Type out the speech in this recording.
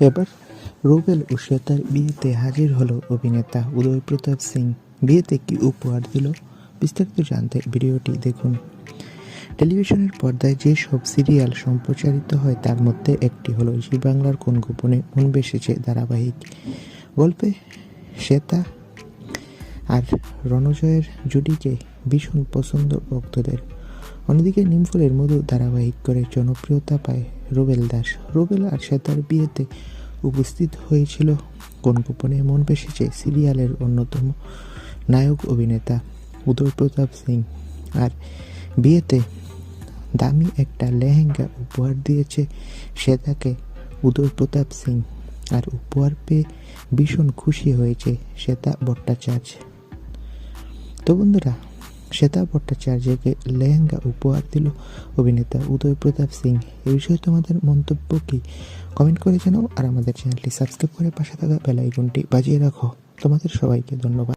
এবার রুবেল ও শ্বেতার বিয়েতে হাজির হলো অভিনেতা উদয় প্রতাপ সিং। বিয়েতে কি উপহার দিল বিস্তারিত জানতে ভিডিওটি দেখুন। টেলিভিশনের পর্দায় যে সব সিরিয়াল সম্প্রচারিত হয়, তার মধ্যে একটি হলো জি বাংলার কোন গোপনে বেসেছে ধারাবাহিক। গল্পে শ্বেতা আর রণজয়ের জুটিকে ভীষণ পছন্দ ভক্তদের। অন্যদিকে নিমফুলের মধু ধারাবাহিক করে জনপ্রিয়তা পায় রুবেল দাস। রুবেল আর শ্বেতার বিয়েতে উপস্থিত হয়েছিল। কোন গোপনে মন বেসেছে সিরিয়ালের অন্যতম নায়ক অভিনেতা উদয় প্রতাপ সিং। আর বিয়েতে দামি একটা লেহেঙ্গা উপহার দিয়েছে শ্বেতাকে উদয় প্রতাপ সিং। আর উপহার পেয়ে ভীষণ খুশি হয়েছে শ্বেতা ভট্টাচার্য। তো বন্ধুরা শ্বেতা ভট্টাচার্যকে লেহেঙ্গা উপহার দিল অভিনেতা উদয় প্রতাপ সিং। এ বিষয়ে তোমাদের মন্তব্য কি? কমেন্ট করে জানাও আর আমাদের চ্যানেলটি সাবস্ক্রাইব করে পাশে থাকা বেলাইকনটি বাজিয়ে রাখো। তোমাদের সবাইকে ধন্যবাদ।